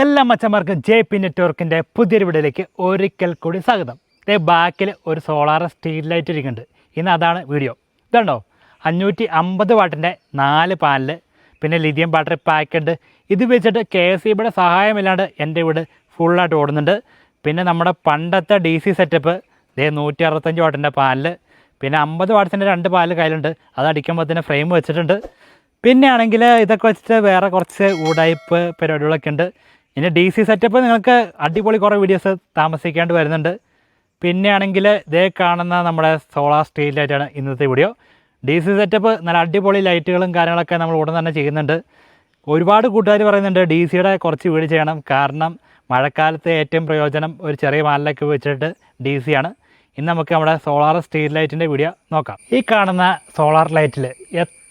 എല്ലാ മച്ചന്മാർക്കും J P നെറ്റ്വർക്കിന്റെ പുതിയൊരു വീഡിയോയിലേക്ക് ഒരിക്കൽ കൂടി സ്വാഗതം. ഇതേ ബാക്കിൽ ഒരു സോളാർ സ്ട്രീറ്റ് ലൈറ്റ് ഇരിക്കുന്നുണ്ട്. ഇന്ന് അതാണ് വീഡിയോ. ഇതുണ്ടോ? അഞ്ഞൂറ്റി അമ്പത് വാട്ടിന്റെ നാല് പാനൽ പിന്നെ ലിഥിയം ബാറ്ററി പാക്ക് ഉണ്ട്. ഇത് വെച്ചിട്ട് കെ എസ് ഇ ബിയുടെ സഹായമില്ലാണ്ട് എന്റെ വീട് ഫുള്ളായിട്ട് ഓടുന്നുണ്ട്. പിന്നെ നമ്മുടെ പണ്ടത്തെ ഡി സി സെറ്റപ്പ് ഇതേ നൂറ്റി അറുപത്തഞ്ച് വാട്ടിന്റെ പാനൽ പിന്നെ അമ്പത് വാട്ട്സിന്റെ രണ്ട് പാൽ കയ്യിലുണ്ട്. അത് അടിക്കുമ്പോൾ തന്നെ ഫ്രെയിം വെച്ചിട്ടുണ്ട്. പിന്നെ ആണെങ്കിൽ ഇതൊക്കെ വെച്ചിട്ട് വേറെ കുറച്ച് ഉടായ്പ് പരിപാടികളൊക്കെ ഉണ്ട്. ഇനി ഡി സി സെറ്റപ്പ് നിങ്ങൾക്ക് അടിപൊളി കുറേ വീഡിയോസ് താമസിക്കേണ്ടി വരുന്നുണ്ട്. പിന്നെ ആണെങ്കിൽ ഇതേ കാണുന്ന നമ്മുടെ സോളാർ സ്ട്രീറ്റ് ലൈറ്റാണ് ഇന്നത്തെ വീഡിയോ ഡി സി സെറ്റപ്പ് നല്ല അടിപൊളി ലൈറ്റുകളും കാര്യങ്ങളൊക്കെ നമ്മൾ ഉടൻ തന്നെ ചെയ്യുന്നുണ്ട്. ഒരുപാട് കൂട്ടുകാർ പറയുന്നുണ്ട് ഡി സിയുടെ കുറച്ച് വീട് ചെയ്യണം. കാരണം മഴക്കാലത്ത് ഏറ്റവും പ്രയോജനം ഒരു ചെറിയ മാലിലൊക്കെ വെച്ചിട്ട് ഡി സി ആണ്. ഇന്ന് നമുക്ക് നമ്മുടെ സോളാർ സ്ട്രീറ്റ് ലൈറ്റിന്റെ വീഡിയോ നോക്കാം. ഈ കാണുന്ന സോളാർ ലൈറ്റിൽ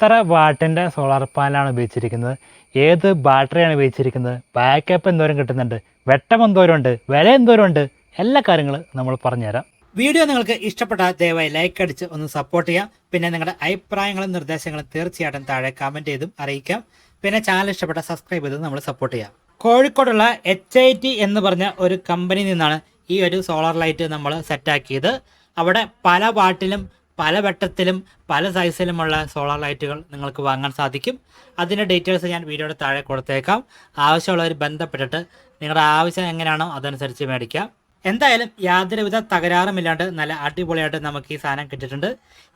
എത്ര വാട്ടിന്റെ സോളാർ പാനലാണ് ഉപയോഗിച്ചിരിക്കുന്നത്? ഏത് ബാറ്ററിയാണ് ഉപയോഗിച്ചിരിക്കുന്നത്? ബാക്കപ്പ് എന്തോരം കിട്ടുന്നുണ്ട്? വെട്ടം എന്തോരം ഉണ്ട്? വില എന്തോരം ഉണ്ട്? എല്ലാ കാര്യങ്ങളും നമ്മൾ പറഞ്ഞുതരാം. വീഡിയോ നിങ്ങൾക്ക് ഇഷ്ടപ്പെട്ടാൽ ദയവായി ലൈക്ക് അടിച്ച് ഒന്ന് സപ്പോർട്ട് ചെയ്യാം. പിന്നെ നിങ്ങളുടെ അഭിപ്രായങ്ങളും നിർദ്ദേശങ്ങളും തീർച്ചയായിട്ടും താഴെ കമന്റ് ചെയ്തും അറിയിക്കാം. പിന്നെ ചാനൽ ഇഷ്ടപ്പെട്ട സബ്സ്ക്രൈബ് ചെയ്ത് നമ്മൾ സപ്പോർട്ട് ചെയ്യാം. കോഴിക്കോടുള്ള എച്ച് ഐ ടി എന്ന് പറഞ്ഞ ഒരു കമ്പനിയിൽ നിന്നാണ് ഈ ഒരു സോളാർ ലൈറ്റ് നമ്മൾ സെറ്റാക്കിയത് അവിടെ പല വാട്ടിലും പല വട്ടത്തിലും പല സൈസിലുമുള്ള സോളാർ ലൈറ്റുകൾ നിങ്ങൾക്ക് വാങ്ങാൻ സാധിക്കും. അതിന്റെ ഡീറ്റെയിൽസ് ഞാൻ വീഡിയോയുടെ താഴെ കൊടുത്തേക്കാം. ആവശ്യമുള്ളവർ ബന്ധപ്പെട്ടിട്ട് നിങ്ങളുടെ ആവശ്യം എങ്ങനെയാണോ അതനുസരിച്ച് മേടിക്കാം. എന്തായാലും യാതൊരുവിധ തകരാറുമില്ലാണ്ട് നല്ല അടിപൊളിയായിട്ട് നമുക്ക് ഈ സാധനം കിട്ടിയിട്ടുണ്ട്.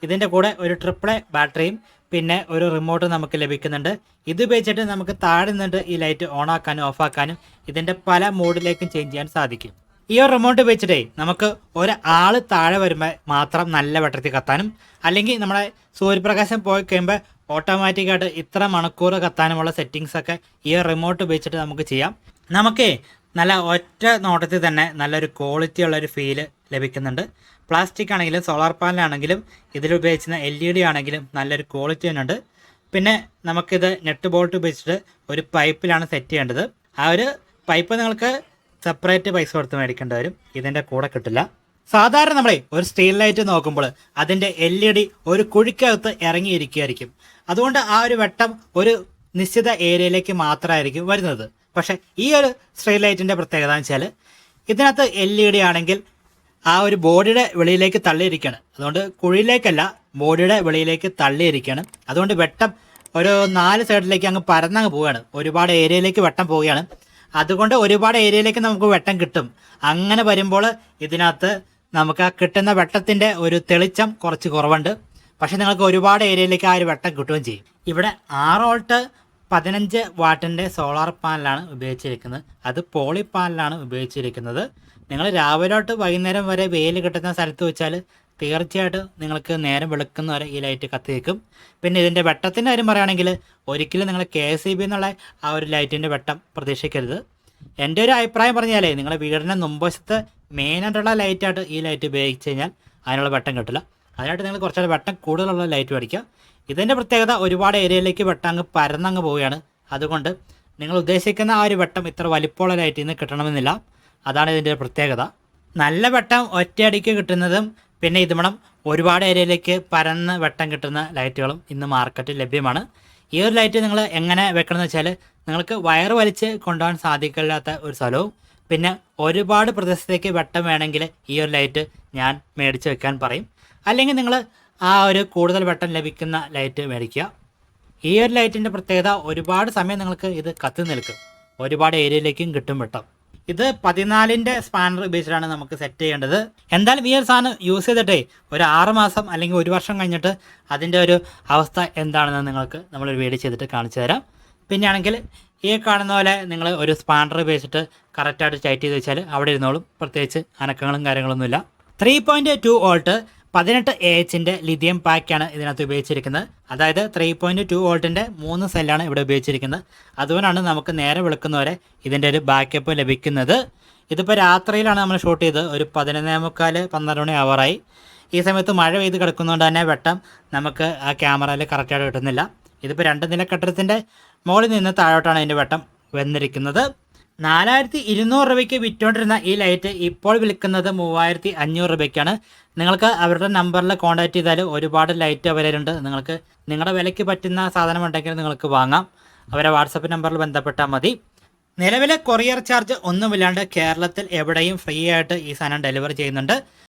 ഇതിന്റെ കൂടെ ഒരു ട്രിപ്പിളെ ബാറ്ററിയും പിന്നെ ഒരു റിമോട്ട് നമുക്ക് ലഭിക്കുന്നുണ്ട്. ഇത് ഉപയോഗിച്ചിട്ട് നമുക്ക് താഴെ നിന്നിട്ട് ഈ ലൈറ്റ് ഓണാക്കാനും ഓഫ് ആക്കാനും ഇതിന്റെ പല മോഡിലേക്കും ചേഞ്ച് ചെയ്യാൻ സാധിക്കും. ഈ ഒരു റിമോട്ട് ഉപയോഗിച്ചിട്ടേ നമുക്ക് ഒരാൾ താഴെ വരുമ്പോൾ മാത്രം നല്ല വെട്ടത്തിൽ കത്താനും അല്ലെങ്കിൽ നമ്മുടെ സൂര്യപ്രകാശം പോയി കഴിയുമ്പോൾ ഓട്ടോമാറ്റിക്കായിട്ട് ഇത്ര മണിക്കൂർ കത്താനുമുള്ള സെറ്റിങ്സ് ഒക്കെ ഈ റിമോട്ട് ഉപയോഗിച്ചിട്ട് നമുക്ക് ചെയ്യാം. നമുക്ക് നല്ല ഒറ്റ നോട്ടത്തിൽ തന്നെ നല്ലൊരു ക്വാളിറ്റി ഉള്ളൊരു ഫീൽ ലഭിക്കുന്നുണ്ട്. പ്ലാസ്റ്റിക് ആണെങ്കിലും സോളാർ പാനലാണെങ്കിലും ഇതിൽ ഉപയോഗിക്കുന്ന എൽ ഇ ഡി ആണെങ്കിലും നല്ലൊരു ക്വാളിറ്റി തന്നെയുണ്ട്. പിന്നെ നമുക്കിത് നെറ്റ് ബോൾട്ട് ഉപയോഗിച്ചിട്ട് ഒരു പൈപ്പിലാണ് സെറ്റ് ചെയ്യേണ്ടത്. ആ ഒരു പൈപ്പ് നിങ്ങൾക്ക് സെപ്പറേറ്റ് പൈസ കൊടുത്ത് മേടിക്കേണ്ടി വരും. ഇതിന്റെ കൂടെ കിട്ടില്ല. സാധാരണ നമ്മളെ ഒരു സ്റ്റീൽ ലൈറ്റ് നോക്കുമ്പോൾ അതിന്റെ എൽ ഇ ഡി ഒരു കുഴിക്കകത്ത് ഇറങ്ങിയിരിക്കുകയായിരിക്കും അതുകൊണ്ട് ആ ഒരു വെട്ടം ഒരു നിശ്ചിത ഏരിയയിലേക്ക് മാത്രമായിരിക്കും വരുന്നത്. പക്ഷേ ഈ ഒരു സ്ട്രീറ്റ് ലൈറ്റിന്റെ പ്രത്യേകത എന്ന് വെച്ചാൽ ഇതിനകത്ത് എൽ ഇ ഡി ആണെങ്കിൽ ആ ഒരു ബോഡിയുടെ വെളിയിലേക്ക് തള്ളിയിരിക്കുകയാണ്. അതുകൊണ്ട് കുഴിയിലേക്കല്ല ബോഡിയുടെ വെളിയിലേക്ക് തള്ളിയിരിക്കുകയാണ്. അതുകൊണ്ട് വെട്ടം ഒരു നാല് സൈഡിലേക്ക് അങ്ങ് പരന്നങ്ങ് പോവുകയാണ്. ഒരുപാട് ഏരിയയിലേക്ക് വെട്ടം പോവുകയാണ്. അതുകൊണ്ട് ഒരുപാട് ഏരിയയിലേക്ക് നമുക്ക് വെട്ടം കിട്ടും. അങ്ങനെ വരുമ്പോൾ ഇതിനകത്ത് നമുക്ക് ആ കിട്ടുന്ന വെട്ടത്തിന്റെ ഒരു തെളിച്ചം കുറച്ച് കുറവുണ്ട്. പക്ഷേ നിങ്ങൾക്ക് ഒരുപാട് ഏരിയയിലേക്ക് ആ ഒരു വെട്ടം കിട്ടുകയും ചെയ്യും. ഇവിടെ ആറ് വോൾട്ട് പതിനഞ്ച് വാട്ടിന്റെ സോളാർ പാനലാണ് ഉപയോഗിച്ചിരിക്കുന്നത്. അത് പോളി പാനലാണ് ഉപയോഗിച്ചിരിക്കുന്നത്. നിങ്ങൾ രാവിലെ തൊട്ട് വൈകുന്നേരം വരെ വെയിൽ കിട്ടുന്ന സ്ഥലത്ത് വെച്ചാൽ തീർച്ചയായിട്ടും നിങ്ങൾക്ക് നേരം വെളുക്കുന്ന വരെ ഈ ലൈറ്റ് കത്തി നിൽക്കും. പിന്നെ ഇതിന്റെ വെട്ടത്തിന്റെ കാര്യം പറയുകയാണെങ്കിൽ ഒരിക്കലും നിങ്ങൾ കെ എസ് ബി എന്നുള്ള ആ ഒരു ലൈറ്റിന്റെ വെട്ടം പ്രതീക്ഷിക്കരുത്. എന്റെ ഒരു അഭിപ്രായം പറഞ്ഞാലേ നിങ്ങളുടെ വീടിന്റെ മുമ്പശത്ത് മെയിനായിട്ടുള്ള ലൈറ്റായിട്ട് ഈ ലൈറ്റ് ഉപയോഗിച്ച് കഴിഞ്ഞാൽ അതിനുള്ള വെട്ടം കിട്ടില്ല. അതിനായിട്ട് നിങ്ങൾ കുറച്ചുകൂടെ വെട്ടം കൂടുതലുള്ള ലൈറ്റ് മേടിക്കുക. ഇതിന്റെ പ്രത്യേകത ഒരുപാട് ഏരിയയിലേക്ക് വെട്ടം അങ്ങ് പരന്നങ്ങ് പോവുകയാണ്. അതുകൊണ്ട് നിങ്ങൾ ഉദ്ദേശിക്കുന്ന ആ ഒരു വെട്ടം ഇത്ര വലിപ്പമുള്ള ലൈറ്റിൽ നിന്ന് കിട്ടണമെന്നില്ല. അതാണ് ഇതിന്റെ പ്രത്യേകത. നല്ല വെട്ടം ഒറ്റയടിക്ക് കിട്ടുന്നതും പിന്നെ ഇത് വേണം ഒരുപാട് ഏരിയയിലേക്ക് പരന്ന് വെട്ടം കിട്ടുന്ന ലൈറ്റുകളും ഇന്ന് മാർക്കറ്റിൽ ലഭ്യമാണ്. ഈ ഒരു ലൈറ്റ് നിങ്ങൾ എങ്ങനെ വെക്കണമെന്ന് വെച്ചാൽ നിങ്ങൾക്ക് വയർ വലിച്ച് കൊണ്ടുപോകാൻ സാധിക്കില്ലാത്ത ഒരു സ്ഥലവും പിന്നെ ഒരുപാട് പ്രദേശത്തേക്ക് വെട്ടം വേണമെങ്കിൽ ഈ ഒരു ലൈറ്റ് ഞാൻ മേടിച്ച് വെക്കാൻ പറയും. അല്ലെങ്കിൽ നിങ്ങൾ ആ ഒരു കൂടുതൽ വെട്ടം ലഭിക്കുന്ന ലൈറ്റ് മേടിക്കുക. ഈ ഒരു ലൈറ്റിന്റെ പ്രത്യേകത ഒരുപാട് സമയം നിങ്ങൾക്ക് ഇത് കത്തി നിൽക്കും. ഒരുപാട് ഏരിയയിലേക്കും കിട്ടും വെട്ടം. ഇത് പതിനാലിന്റെ സ്പാനർ ഉപയോഗിച്ചിട്ടാണ് നമുക്ക് സെറ്റ് ചെയ്യേണ്ടത്. എന്തായാലും ഈ ഒരു സാധനം യൂസ് ചെയ്തിട്ടേ ഒരു ആറ് മാസം അല്ലെങ്കിൽ ഒരു വർഷം കഴിഞ്ഞിട്ട് അതിന്റെ ഒരു അവസ്ഥ എന്താണെന്ന് നിങ്ങൾക്ക് നമ്മളൊരു വീഡിയോ ചെയ്തിട്ട് കാണിച്ചു തരാം. പിന്നെയാണെങ്കിൽ ഈ കാണുന്ന പോലെ നിങ്ങൾ ഒരു സ്പാനർ ഉപയോഗിച്ചിട്ട് കറക്റ്റായിട്ട് ടൈറ്റ് ചെയ്ത് വെച്ചാൽ അവിടെ ഇരുന്നോളും. പ്രത്യേകിച്ച് അനക്കങ്ങളും കാര്യങ്ങളൊന്നുമില്ല. ത്രീ പോയിന്റ് ടു വോൾട്ട് പതിനെട്ട് എ എച്ചിന്റെ ലിഥിയം പാക്കാണ് ഇതിനകത്ത് ഉപയോഗിച്ചിരിക്കുന്നത്. അതായത് ത്രീ പോയിന്റ് ടു വോൾട്ടിന്റെ മൂന്ന് സെല്ലാണ് ഇവിടെ ഉപയോഗിച്ചിരിക്കുന്നത്. അതുകൊണ്ടാണ് നമുക്ക് നേരെ വിളിക്കുന്നവരെ ഇതിന്റെ ഒരു ബാക്കപ്പ് ലഭിക്കുന്നത്. ഇതിപ്പോൾ രാത്രിയിലാണ് നമ്മൾ ഷൂട്ട് ചെയ്തത്. ഒരു പതിനൊന്നേ മുക്കാൽ പന്ത്രണ്ട് മണി അവറായി ഈ സമയത്ത് മഴ പെയ്ത് കിടക്കുന്നതുകൊണ്ട് തന്നെ വെട്ടം നമുക്ക് ആ ക്യാമറയിൽ കറക്റ്റായിട്ട് കിട്ടുന്നില്ല. ഇതിപ്പോൾ രണ്ട് നില കെട്ടിടത്തിന്റെ മുകളിൽ നിന്ന് താഴോട്ടാണ് അതിന്റെ വെട്ടം വന്നിരിക്കുന്നത്. നാലായിരത്തി ഇരുന്നൂറ് രൂപയ്ക്ക് വിറ്റുകൊണ്ടിരുന്ന ഈ ലൈറ്റ് ഇപ്പോൾ വിൽക്കുന്നത് മൂവായിരത്തി അഞ്ഞൂറ് രൂപയ്ക്കാണ്. നിങ്ങൾക്ക് അവരുടെ നമ്പറിൽ കോൺടാക്ട് ചെയ്താൽ ഒരുപാട് ലൈറ്റ് അവരുണ്ട് നിങ്ങൾക്ക് നിങ്ങളുടെ വിലയ്ക്ക് പറ്റുന്ന സാധനം ഉണ്ടെങ്കിൽ നിങ്ങൾക്ക് വാങ്ങാം. അവരെ വാട്സപ്പ് നമ്പറിൽ ബന്ധപ്പെട്ടാൽ മതി. നിലവിലെ കൊറിയർ ചാർജ് ഒന്നുമില്ലാണ്ട് കേരളത്തിൽ എവിടെയും ഫ്രീ ആയിട്ട് ഈ സാധനം ഡെലിവറി ചെയ്യുന്നുണ്ട്.